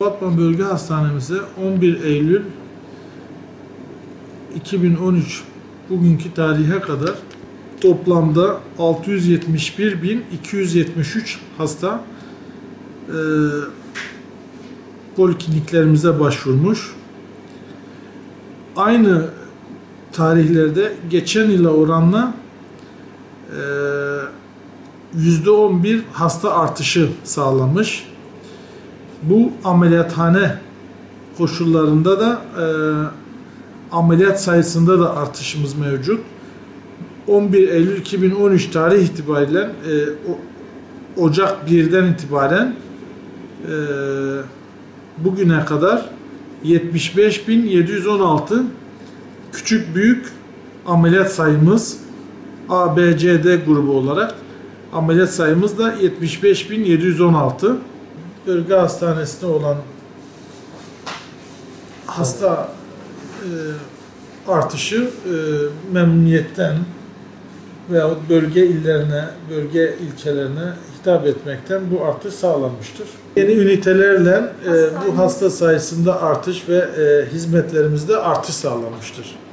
Batman Bölge Hastanemize 11 Eylül 2013 bugünkü tarihe kadar toplamda 671.273 hasta e, polikliniklerimize başvurmuş. Aynı tarihlerde geçen yıla oranla e, %11 hasta artışı sağlamış. Bu ameliyathane koşullarında da e, ameliyat sayısında da artışımız mevcut. 11 Eylül 2013 tarih itibariyle e, Ocak 1'den itibaren e, bugüne kadar 75.716 küçük büyük ameliyat sayımız A, B, C, D grubu olarak ameliyat sayımız da 75.716 bölge hastanesinde olan hasta e, artışı e, memnuniyetten veyahut bölge illerine, bölge ilçelerine hitap etmekten bu artış sağlanmıştır. Yeni ünitelerle e, bu hasta sayısında artış ve e, hizmetlerimizde artış sağlanmıştır.